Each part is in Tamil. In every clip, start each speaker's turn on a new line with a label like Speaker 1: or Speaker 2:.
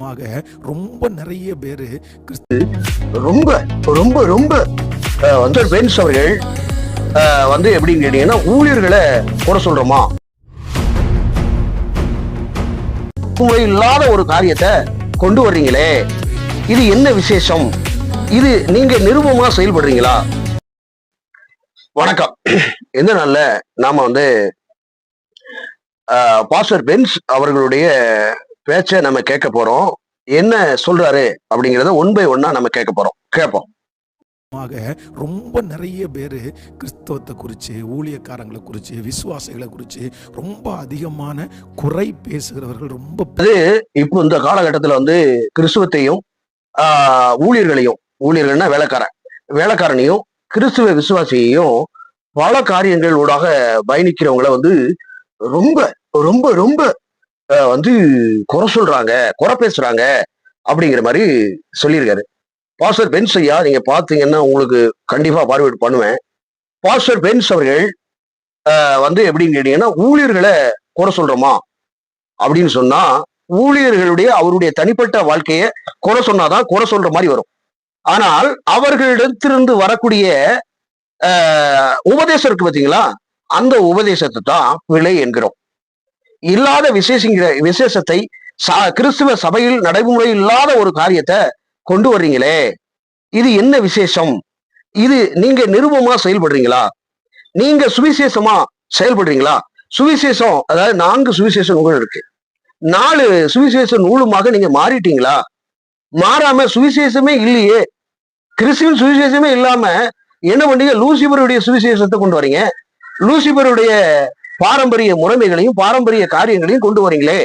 Speaker 1: ஆக ரொம்ப நிறைய பேரு
Speaker 2: ரொம்ப ரொம்ப ரொம்ப அஹ், வந்து பென்ஸ் அவர்கள். அஹ், வந்து எப்படின்னு கேட்டீங்கன்னா ஊழியர்களை கூட சொல்றோமா? உங்களை இல்லாத ஒரு காரியத்தை கொண்டு வர்றீங்களே. இது என்ன விசேஷம்? இது நீங்க நிருபமா செயல்படுறீங்களா? வணக்கம். எந்த நாள்ல நாம வந்து பாஸ்டர் பென்ஸ் அவர்களுடைய பேச்சை நம்ம கேட்க போறோம். என்ன சொல்றாரு அப்படிங்கறத ஒன் பை ஒன்னா நம்ம கேட்க போறோம். கேட்போம்.
Speaker 1: ஆக ரொம்ப நிறைய பேர் கிறிஸ்தவத்தை குறித்து ஊழியக்காரங்களை குறித்து விசுவாசிகளை குறித்து ரொம்ப அதிகமான குறை பேசுகிறவர்கள் ரொம்ப
Speaker 2: இப்போ இந்த காலகட்டத்துல வந்து கிறிஸ்துவத்தையும் ஊழியர்களையும் ஊழியர்கள்னா வேலைக்காரன் வேலைக்காரனையும் கிறிஸ்துவ விசுவாசியையும் பல காரியங்கள் ஊடாக பயணிக்கிறவங்கள வந்து ரொம்ப ரொம்ப ரொம்ப வந்து குறை சொல்றாங்க குறை பேசுறாங்க அப்படிங்கிற மாதிரி சொல்லியிருக்காரு. பாஸ்டர் பென்ஸ் ஐயா நீங்க பாத்தீங்கன்னா உங்களுக்கு கண்டிப்பா பார்வையிட்டு பண்ணுவேன். பாஸ்டர் பென்ஸ் அவர்கள் வந்து எப்படின்னு கேட்டீங்கன்னா ஊழியர்களை குறை சொல்றோமா அப்படின்னு சொன்னா ஊழியர்களுடைய அவருடைய தனிப்பட்ட வாழ்க்கையை குறை சொன்னாதான் குறை சொல்ற மாதிரி வரும். ஆனால் அவர்களிடத்திலிருந்து வரக்கூடிய உபதேசம் இருக்கு பார்த்தீங்களா அந்த உபதேசத்தை தான் பிழை என்கிறோம். இல்லாத விசேஷங்கிற விசேஷத்தை கிறிஸ்துவ சபையில் நடைமுறை இல்லாத ஒரு காரியத்தை கொண்டு வர்றீங்களே. இது என்ன விசேஷம்? இது நீங்க நிருபமா செயல்படுறீங்களா? நீங்க சுவிசேஷமா செயல்படுறீங்களா? சுவிசேஷம் அதாவது நான்கு சுவிசேஷ நூல் இருக்கு. நாலு சுவிசேஷ நூலுமாக நீங்க மாறிட்டீங்களா? மாறாம சுவிசேஷமே இல்லையே. கிறிஸ்துவின் சுவிசேஷமே இல்லாம என்ன பண்ணீங்க லூசிபருடைய சுவிசேஷத்தை கொண்டு வரீங்க. லூசிபருடைய பாரம்பரிய முறைமைகளையும் பாரம்பரிய காரியங்களையும் கொண்டு வரீங்களே.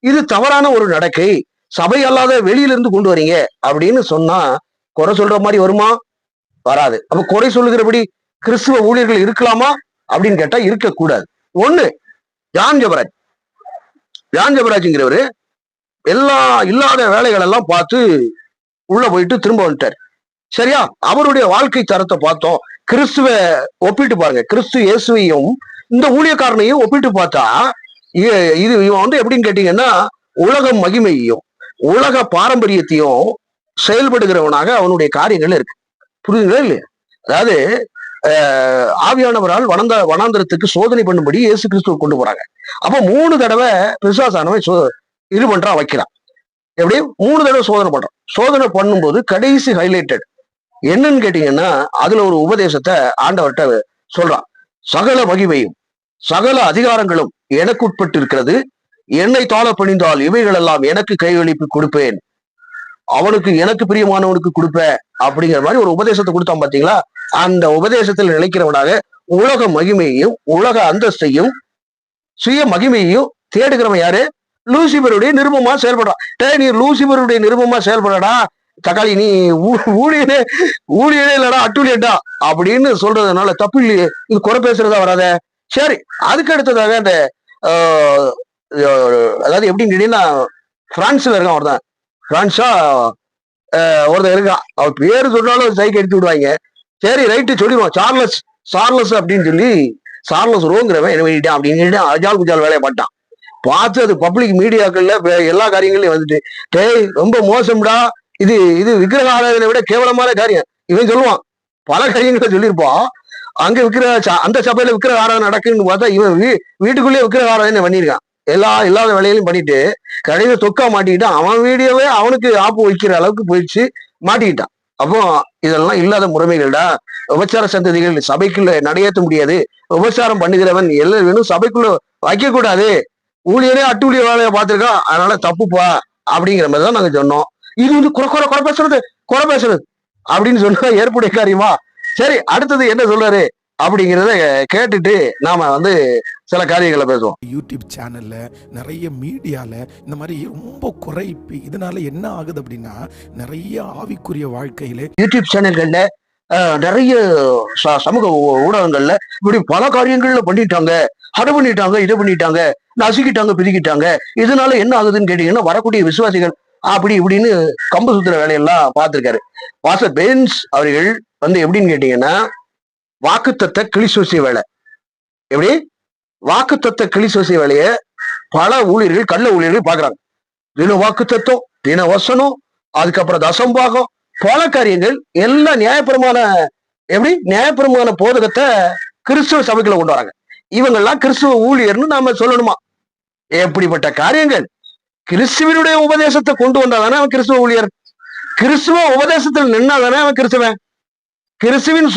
Speaker 2: இது தவறான ஒரு நடக்கை. சபை அல்லாத வெளியில இருந்து கொண்டு வரீங்க அப்படின்னு சொன்னா குறை சொல்ற மாதிரி வருமா? வராது. அப்ப குறை சொல்லுகிறபடி கிறிஸ்துவ ஊழியர்கள் இருக்கலாமா? அப்படின்னு கேட்டா இருக்கக்கூடாது. ஒண்ணு ஜான் ஜபராஜ். ஜான் ஜபராஜ்ங்கிறவரு எல்லா இல்லாத வேலைகள் எல்லாம் பார்த்து உள்ள போயிட்டு திரும்ப வந்துட்டார். சரியா? அவருடைய வாழ்க்கை தரத்தை பார்த்தோம். கிறிஸ்துவ ஒப்பிட்டு பாருங்க. கிறிஸ்து இயேசுவையும் இந்த ஊழியக்காரனையும் ஒப்பிட்டு பார்த்தா இ- இது இவன் வந்து எப்படின்னு கேட்டீங்கன்னா உலக மகிமையையும் உலக பாரம்பரியத்தையும் செயல்படுகிறவனாக அவனுடைய காரியங்கள் இருக்கு. புரியுதுங்களா இல்லையா? அதாவது ஆவியானவரால் வனந்த வனாந்திரத்துக்கு சோதனை பண்ணும்படி இயேசு கிறிஸ்துவ கொண்டு போறாங்க. அப்ப மூணு தடவை பிசாசானவன் சோ இது பண்றான் வைக்கிறான். எப்படி? மூணு தடவை சோதனை பண்றான். சோதனை பண்ணும்போது கடைசி ஹைலைட்டட் என்னன்னு கேட்டீங்கன்னா அதுல ஒரு உபதேசத்தை ஆண்டவர்கிட்ட சொல்றான். சகல மகிமையும். சகல அதிகாரங்களும் எனக்கு உட்பட்டு இருக்கிறது என்னை தாழ பணிந்தால் இவைகள் எல்லாம் எனக்கு கையளிப்பு கொடுப்பேன். அவனுக்கு எனக்கு பிரியமானவனுக்கு கொடுப்பேன் அப்படிங்கிற மாதிரி ஒரு உபதேசத்தை கொடுத்தான் பாத்தீங்களா? அந்த உபதேசத்தில் நினைக்கிறவனாக உலக மகிமையையும் உலக அந்தஸ்தையும் சுய மகிமையையும் தேடுகிறவன் யாரு? லூசிபருடைய நிருபமா செயல்படுறான். டே நீ லூசிபருடைய நிருபமா செயல்படடா. தக்காளி நீ ஊ- ஊழியனே ஊழியனே இல்லடா அட்டுழியடா அப்படின்னு சொல்றதுனால தப்பு இல்லையே. இது குறை பேசுறதா வராத? சரி அதுக்கு அடுத்ததாக அந்த அதாவது எப்படின்னு கேட்டீங்கன்னா பிரான்ஸ்ல இருக்கான் ஒருத்தன். பிரான்ஸா ஒருத்தன் இருக்கான். அவர் பேர் சொன்னாலும் சைக்கு எடுத்து விடுவாங்க. சரி ரைட்டு சொல்லிடுவோம். சார்லஸ் சார்லஸ் அப்படின்னு சொல்லி சார்லஸ் ரோங்கிறவன் என்ன பண்ணிட்டான் அப்படின்னு சொல்லிட்டு அஜால் குஜால் வேலையை பட்டான் பார்த்து அது பப்ளிக் மீடியாக்கள்ல எல்லா காரியங்களையும் வந்துட்டு டேய் ரொம்ப மோசம்டா. இது இது விக்கிரக ஆராதனை விட கேவலமான காரியம். இவன் சொல்லுவான். பல காரியங்களை சொல்லியிருப்பான். அங்க விக்கிரக ச- அந்த சபையில விக்கிரக ஆராதனை நடக்குன்னு பார்த்தா இவன் வீ வீட்டுக்குள்ளேயே விக்கிரக ஆராதனை பண்ணியிருக்கான். எல்லா இல்லாத வேலையிலும் பண்ணிட்டு கடையில தொக்கா மாட்டிக்கிட்டு அவன் வீடியோவே அவனுக்கு ஆப்பு வைக்கிற அளவுக்கு போயிடுச்சு மாட்டிக்கிட்டான். அப்போ இதெல்லாம் இல்லாத முறைமைகள்டா. உபச்சார சந்ததிகள் சபைக்குள்ள நடையேற்ற முடியாது. உபச்சாரம் பண்ணுகிறவன் எல்லாம் வேணும் சபைக்குள்ள வைக்க கூடாது. ஊழியரே அட்டூழிய வேலையை பார்த்துருக்கான். அதனால தப்புப்பா அப்படிங்கிற மாதிரி தான் நாங்க சொன்னோம். இது வந்து குறை குறை குறை பேசுறது குறை பேசுறது அப்படின்னு சொன்னா ஏற்புடைய காரியமா சரி அடுத்தது என்ன சொல்றாரு? அப்படிங்கிறத கேட்டுட்டு நாம வந்து சில காரியங்களை பேசுவோம்.
Speaker 1: யூடியூப் சேனல்ல நிறைய மீடியால இந்த மாதிரி ரொம்ப குறைப்பு இதனால என்ன ஆகுது அப்படின்னா நிறைய ஆவிக்குரிய வாழ்க்கையில
Speaker 2: யூடியூப் சேனல்கள்ல நிறைய சமூக ஊடகங்கள்ல இப்படி பல காரியங்கள்ல பண்ணிட்டாங்க. அதை பண்ணிட்டாங்க இதை பண்ணிட்டாங்க நசுக்கிட்டாங்க பிரிக்கிட்டாங்க இதனால என்ன ஆகுதுன்னு கேட்டீங்கன்னா வரக்கூடிய விசுவாசிகள் அப்படி இப்படின்னு கம்பு சுத்துற வேலையெல்லாம் பார்த்திருக்காரு. வாசர் பென்ஸ் அவர்கள் வந்து எப்படின்னு கேட்டீங்கன்னா வாக்குத்தத்த கிளிசோசிய வேலை. எப்படி? வாக்குத்தத்த கிளிசோசிய வேலையை பல ஊழியர்கள் கள்ள ஊழியர்கள் பாக்குறாங்க தின வாக்கு தத்துவம் தின வசனம் அதுக்கப்புறம் தசம்பாகம் பல காரியங்கள் எல்லா நியாயப்பிரமான எப்படி? நியாயப்பிரமான போதகத்தை கிறிஸ்துவ சபைக்குள்ள கொண்டு வராங்க. இவங்கெல்லாம் கிறிஸ்துவ ஊழியர்னு நாம சொல்லணுமா? எப்படிப்பட்ட காரியங்கள்? கிறிஸ்துவனுடைய உபதேசத்தை கொண்டு வந்தாதானே அவன் கிறிஸ்துவ ஊழியர். கிறிஸ்துவ உபதேசத்தில் நின்னாதானே அவன் கிறிஸ்துவன்? கிறிஸ்துவின்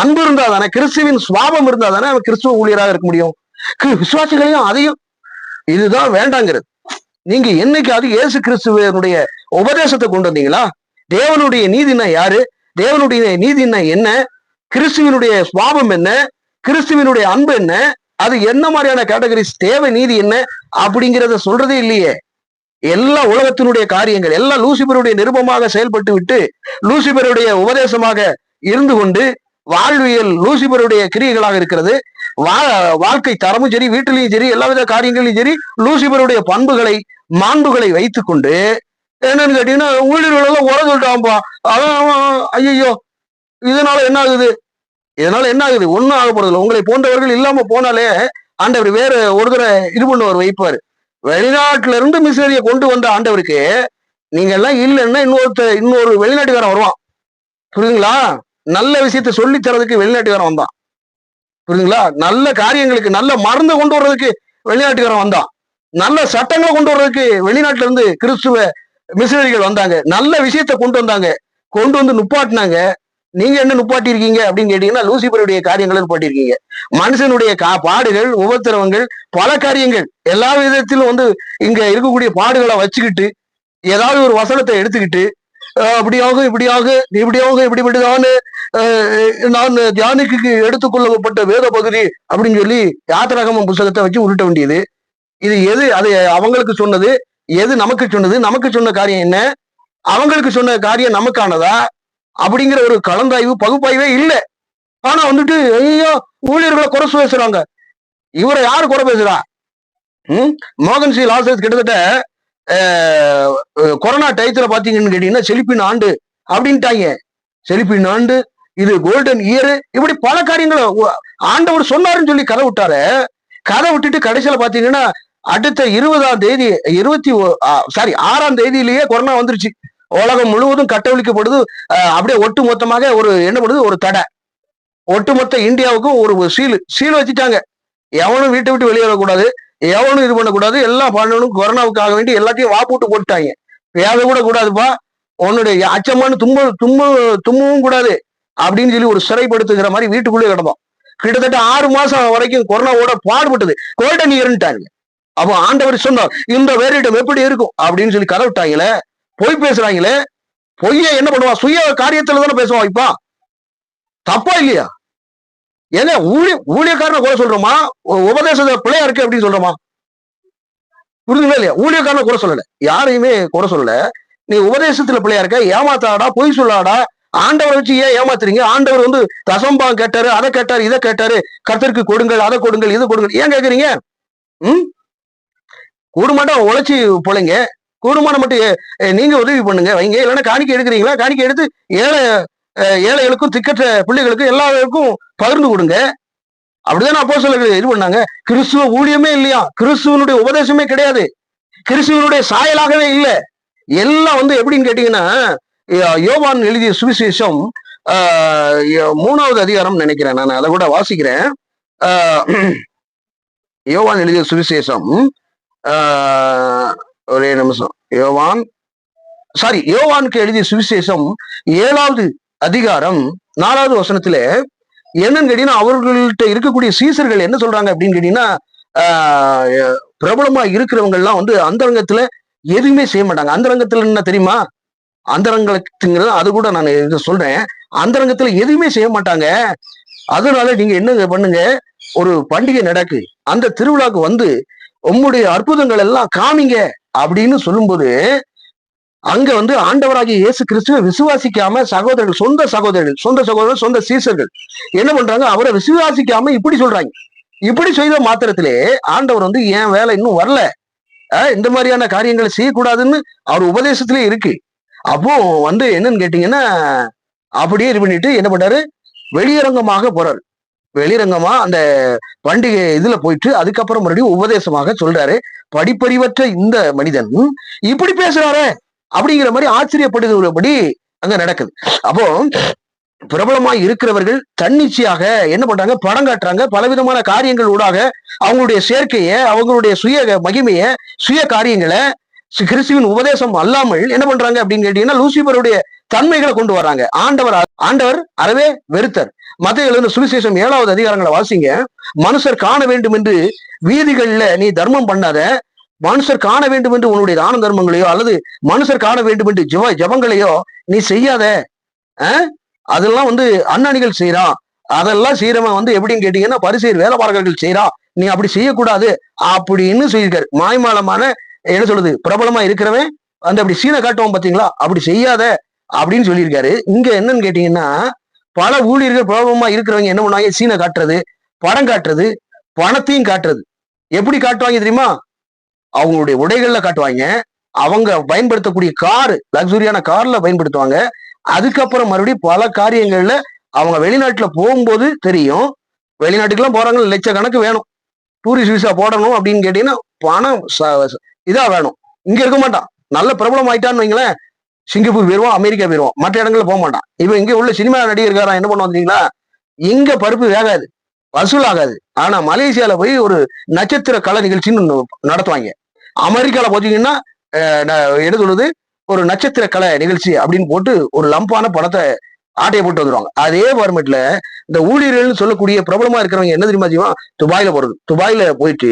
Speaker 2: அன்பு இருந்தா தானே கிறிஸ்துவின் சுவாபம் இருந்தாதானே அவன் கிறிஸ்துவ ஊழியராக இருக்க முடியும்? விசுவாசிகளையும் அதையும். இதுதான் வேண்டாங்கிறது. நீங்க என்னைக்காவது இயேசு கிறிஸ்துவனுடைய உபதேசத்தை கொண்டு வந்தீங்களா? தேவனுடைய நீதினா யாரு? தேவனுடைய நீதினா என்ன? கிறிஸ்துவனுடைய சுவாபம் என்ன? கிறிஸ்துவனுடைய அன்பு என்ன? அது என்ன மாதிரியான கேட்டகரிஸ்? தேவை நீதி என்ன? அப்படிங்கிறத சொல்றதே இல்லையே. எல்லா உலகத்தினுடைய காரியங்கள் எல்லாம் லூசிபருடைய நிருபமாக செயல்பட்டு விட்டு லூசிபருடைய உபதேசமாக இருந்து கொண்டு வாழ்வியல் லூசிபருடைய கிரியைகளாக இருக்கிறது. வா- வாழ்க்கை தரமும் சரி வீட்டிலையும் சரி எல்லா வித காரியங்களையும் சரி லூசிபருடைய பண்புகளை மாண்புகளை வைத்துக்கொண்டு என்னன்னு கேட்டீங்கன்னா ஊழியர்கள் எல்லாம் உர சொல்லிட்டான்பா அவன் ஐயோ இதனால என்ன ஆகுது? இதனால என்ன ஆகுது? ஒன்றும் ஆக போறதில்ல. உங்களை போன்றவர்கள் இல்லாம போனாலே ஆண்டவர் வேற ஒரு தடவை இது பண்ணுவார் வைப்பார். வெளிநாட்டுல இருந்து மிஷினரியை கொண்டு வந்த ஆண்டவருக்கு நீங்க எல்லாம் இல்லைன்னா இன்னொருத்த இன்னொரு வெளிநாட்டுக்காரன் வருவான். புரியுதுங்களா? நல்ல விஷயத்த சொல்லி தரதுக்கு வெளிநாட்டுக்காரன் வந்தான். புரியுதுங்களா நல்ல காரியங்களுக்கு நல்ல மருந்து கொண்டு வர்றதுக்கு வெளிநாட்டுக்காரன் வந்தான். நல்ல சட்டங்களை கொண்டு வர்றதுக்கு வெளிநாட்டுல இருந்து கிறிஸ்துவ மிஷினரிகள் வந்தாங்க. நல்ல விஷயத்த கொண்டு வந்தாங்க. கொண்டு வந்து நுப்பாட்டினாங்க. நீங்க என்ன நுப்பாட்டி இருக்கீங்க அப்படின்னு கேட்டீங்கன்னா லூசிபருடைய காரியங்களை நுப்பாட்டிருக்கீங்க மனுஷனுடைய கா பாடுகள் உபத்திரவங்கள் பல காரியங்கள். எல்லா விதத்திலும் வந்து இங்க இருக்கக்கூடிய பாடுகளை வச்சுக்கிட்டு ஏதாவது ஒரு வசனத்தை எடுத்துக்கிட்டு அப்படியாக இப்படியாக இப்படியாக இப்படிப்பட்டுதான் நான் தியானிக்கு எடுத்துக்கொள்ளப்பட்ட வேத பகுதி அப்படின்னு சொல்லி யாத்திராகமம் புஸ்தகத்தை வச்சு உருட்ட வேண்டியது. இது எது? அது அவங்களுக்கு சொன்னது. எது நமக்கு சொன்னது? நமக்கு சொன்ன காரியம் என்ன? அவங்களுக்கு சொன்ன காரியம் நமக்கானதா? அப்படிங்கிற ஒரு கலந்தாய்வு பகுப்பாய்வே இல்லை. ஆனா வந்துட்டு ஐயோ ஊழியர்களை குறை பேசுறாங்க. இவரை யாரு குறை பேசுறா? ம்? மோகன் சி லாசஸ் கிட்டத்தட்ட கொரோனா டயத்துல பாத்தீங்கன்னு கேட்டீங்கன்னா செழிப்பின் ஆண்டு அப்படின்ட்டாங்க. செழிப்பின் ஆண்டு இது கோல்டன் இயர் இப்படி பல காரியங்களை ஆண்டவர் சொன்னாருன்னு சொல்லி கதை விட்டாரு. கதை விட்டுட்டு கடைசியில பாத்தீங்கன்னா அடுத்த இருபதாம் தேதி இருபத்தி சாரி ஆறாம் தேதியிலேயே கொரோனா வந்துருச்சு. உலகம் முழுவதும் கட்டவிழிக்கப்படுது. அப்படியே ஒட்டு மொத்தமாக ஒரு என்ன பண்ணுது? ஒரு தடை. ஒட்டுமொத்த இந்தியாவுக்கும் ஒரு சீல் சீல் வச்சுட்டாங்க. எவனும் வீட்டை விட்டு வெளியே வரக்கூடாது. எவனும் இது பண்ணக்கூடாது. எல்லா பாண்டவனும் கொரோனாவுக்காக வேண்டி எல்லாத்தையும் வாப்பூட்டு போட்டுட்டாங்க. வேத கூட கூடாதுப்பா. உன்னுடைய அச்சமான தும்ப தும்ப தும்மவும் கூடாது அப்படின்னு சொல்லி ஒரு சிறைப்படுத்துகிற மாதிரி வீட்டுக்குள்ளே கிடந்தோம். கிட்டத்தட்ட ஆறு மாசம் வரைக்கும் கொரோனாவோட பாடுபட்டது. கோல்டன் இயர்ன்ட்டாங்க அப்போ ஆண்டவர் சொன்னார் இந்த வேறிடம் எப்படி இருக்கும்? அப்படின்னு சொல்லி கதை விட்டாங்களே. பொய் பேசுறாங்களே. பொய்ய என்ன பண்ணுவான்? சுய காரியத்துல தானே பேசுவான் இப்பா. தப்பா இல்லையா? ஏன்னா ஊழிய ஊழியக்காரனை கூட சொல்றோமா? உபதேச பிள்ளையா இருக்கு அப்படின்னு சொல்றோமா? புரிஞ்சுங்களா இல்லையா? ஊழியக்காரனை கூட சொல்லல. யாரையுமே கூட சொல்லல. நீ உபதேசத்துல பிள்ளையா இருக்க ஏமாத்தாடா பொய் சொல்லாடா ஆண்டவரை வச்சு ஏன் ஏமாத்துறீங்க? ஆண்டவர் வந்து தசம்பாம் கேட்டாரு அதை கேட்டாரு இதை கேட்டாரு. கர்த்தருக்கு கொடுங்கள் அதை கொடுங்கள் இதை கொடுங்கள். ஏன் கேக்குறீங்க? ம்? கூடுமாட்டம் உழைச்சி பிள்ளைங்க கூடுமானம் மட்டும் நீங்க உதவி பண்ணுங்க வைங்க. இல்லைன்னா காணிக்கை எடுக்கிறீங்களா? காணிக்கை எடுத்து ஏழை ஏழைகளுக்கும் திக்கற்ற பிள்ளைகளுக்கும் எல்லாருக்கும் பகிர்ந்து கொடுங்க. அப்படிதான் அப்போ இது பண்ணாங்க. கிறிஸ்துவ ஊழியமே இல்லையா? கிறிஸ்துவனுடைய உபதேசமே கிடையாது. கிறிஸ்துவனுடைய சாயலாகவே இல்லை. எல்லாம் வந்து எப்படின்னு கேட்டீங்கன்னா யோவான் எழுதிய சுவிசேஷம் யோ- மூணாவது அதிகாரம் நினைக்கிறேன் நான் அதை கூட வாசிக்கிறேன். யோவான் எழுதிய சுவிசேஷம் ஒரே நிமிஷம். யோவான் சாரி யோவானுக்கு எழுதிய சுவிசேஷம் ஏழாவது அதிகாரம் நாலாவது வசனத்துல என்னன்னு கேட்டீங்கன்னா அவர்கள்ட்ட இருக்கக்கூடிய சீசர்கள் என்ன சொல்றாங்க அப்படின்னு கேட்டீங்கன்னா பிரபலமா இருக்கிறவங்க எல்லாம் வந்து அந்தரங்கத்துல எதுவுமே செய்ய மாட்டாங்க. அந்தரங்கத்துல என்ன தெரியுமா? அந்தரங்கத்துங்கிறது அது கூட நான் இது சொல்றேன். அந்தரங்கத்துல எதுவுமே செய்ய மாட்டாங்க. அதனால நீங்க என்ன பண்ணுங்க? ஒரு பண்டிகை நடக்கு. அந்த திருவிழாக்கு வந்து உம்முடைய அற்புதங்கள் எல்லாம் காமிங்க அப்படின்னு சொல்லும்போது அங்க வந்து ஆண்டவராகிய இயேசு கிறிஸ்துவை விசுவாசிக்காம சகோதரர்கள் சொந்த சகோதரர்கள் சொந்த சகோதரர்கள் சொந்த சீசர்கள் என்ன பண்றாங்க? அவரை விசுவாசிக்காம இப்படி சொல்றாங்க. இப்படி செய்த மாத்திரத்திலே ஆண்டவர் வந்து என் வேலை இன்னும் வரல. இந்த மாதிரியான காரியங்களை செய்யக்கூடாதுன்னு அவர் உபதேசத்திலே இருக்கு. அப்போ வந்து என்னன்னு கேட்டீங்கன்னா அப்படியே இது பண்ணிட்டு என்ன பண்ணாரு வெளியரங்கமாக போறாரு. வெளிரங்கமா அந்த பண்டிகை இதுல போயிட்டு அதுக்கப்புறம் மறுபடியும் உபதேசமாக சொல்றாரு. படிப்பறிவற்ற இந்த மனிதன். இப்படி பேசுறாரே. அப்படிங்கிற மாதிரி ஆச்சரியப்படுகிறபடி அங்க நடக்குது. அப்போ பிரபலமாய் இருக்கிறவர்கள் தன்னிச்சையாக என்ன பண்றாங்க? படம் காட்டுறாங்க. பலவிதமான காரியங்கள் ஊடாக அவங்களுடைய சேர்க்கையை அவங்களுடைய சுய மகிமைய சுய காரியங்களை கிறிஸ்துவின் உபதேசம் அல்லாமல் என்ன பண்றாங்க அப்படின்னு கேட்டீங்கன்னா லூசிபருடைய தன்மைகளை கொண்டு வர்றாங்க ஆண்டவர் ஆண்டவர் அறவே வெறுத்தர். மத்திய எழுந்த சுவிசேஷம் ஏழாவது அதிகாரங்களை வாசிங்க. மனுஷர் காண வேண்டும் என்று வீதிகளில் நீ தர்மம் பண்ணாத மனுஷர் காண வேண்டும் என்று உன்னுடைய தான தர்மங்களையோ அல்லது மனுஷர் காண வேண்டும் என்று ஜெப ஜபங்களையோ நீ செய்யாத அதெல்லாம் வந்து அண்ணாணிகள் செய்யறான் அதெல்லாம் செய்யறவன் வந்து எப்படின்னு கேட்டீங்கன்னா பரிசெயர் வேலைப்பாளர்கள் செய்யறான் நீ அப்படி செய்யக்கூடாது அப்படின்னு சொல்லியிருக்காரு மாய்மாலமான என்ன சொல்லுது பிரபலமா இருக்கிறவன் அந்த அப்படி சீனை காட்டுவான் பாத்தீங்களா? அப்படி செய்யாத அப்படின்னு சொல்லியிருக்காரு. இங்க என்னன்னு கேட்டீங்கன்னா பல ஊழியர்கள் பிரபலமா இருக்கிறவங்க என்ன பண்ணுவாங்க? சீனை காட்டுறது படம் காட்டுறது பணத்தையும் காட்டுறது. எப்படி காட்டுவாங்க தெரியுமா? அவங்களுடைய உடைகள்ல காட்டுவாங்க. அவங்க பயன்படுத்தக்கூடிய கார் லக்ஸுரியான கார்ல பயன்படுத்துவாங்க. அதுக்கப்புறம் மறுபடியும் பல காரியங்கள்ல அவங்க வெளிநாட்டுல போகும்போது தெரியும். வெளிநாட்டுக்கெல்லாம் போறாங்க லட்சக்கணக்கு வேணும். டூரிஸ்ட் விசா போடணும் அப்படின்னு கேட்டீங்கன்னா பணம் ச- இதா வேணும். இங்க இருக்க மாட்டான். நல்ல பிரபலம் ஆயிட்டான்னு வைங்களேன். சிங்கப்பூர் போயிருவான் அமெரிக்கா போயிருவான். மற்ற இடங்கள்ல போக மாட்டான். இவன் இங்க உள்ள சினிமா நடிகர்காரன் என்ன பண்ணுவான் தெரியுங்களா? இங்க பருப்பு வேகாது. வசூல் ஆகாது. ஆனா மலேசியால போய் ஒரு நட்சத்திர கலை நிகழ்ச்சின்னு நடத்துவாங்க. அமெரிக்கால பாத்தீங்கன்னா என்ன சொல்றது? ஒரு நட்சத்திர கலை நிகழ்ச்சி அப்படின்னு போட்டு ஒரு லம்பான பணத்தை ஆட்டையை போட்டு வந்துருவாங்க. அதே ஃபார்மேட்ல இந்த ஊழியர்கள்னு சொல்லக்கூடிய பிரபலமா இருக்கிறவங்க என்ன தெரியுமா செய்வோம் துபாயில போறது. துபாயில போயிட்டு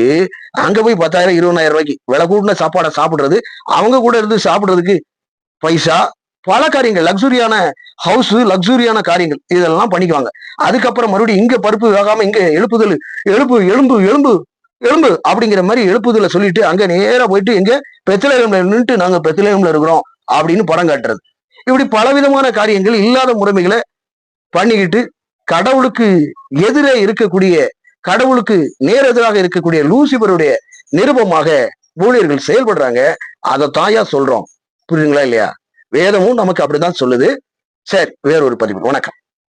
Speaker 2: அங்க போய் பத்தாயிரம் இருபதாயிரம் ரூபாய்க்கு விலை கூட்டின சாப்பாடை சாப்பிடுறது. அவங்க கூட இருந்து சாப்பிடுறதுக்கு பைசா பல காரியங்கள். லக்ஸுரியான ஹவுஸ் லக்ஸுரியான காரியங்கள். இதெல்லாம் பண்ணிக்குவாங்க. அதுக்கப்புறம் மறுபடியும் இங்க பருப்பு வேகாம இங்க எழுப்புதல் எழுப்பு எலும்பு எலும்பு எலும்பு அப்படிங்கிற மாதிரி எழுப்புதல சொல்லிட்டு அங்க நேரா போயிட்டு எங்க பெத்தலேகம்ல நின்றுட்டு நாங்க பெத்தலேகம்ல இருக்கிறோம் அப்படின்னு படம் காட்டுறது. இப்படி பலவிதமான காரியங்கள் இல்லாத முறைமைகளை பண்ணிக்கிட்டு கடவுளுக்கு எதிரே இருக்கக்கூடிய கடவுளுக்கு நேரெதிராக இருக்கக்கூடிய லூசிபருடைய நிருபமாக ஊழியர்கள் செயல்படுறாங்க. அதை தாயா சொல்றோம். புரியுதுங்களா இல்லையா? வேதமும் நமக்கு அப்படிதான் சொல்லுது. சரி வேறொரு பதிவு. வணக்கம்.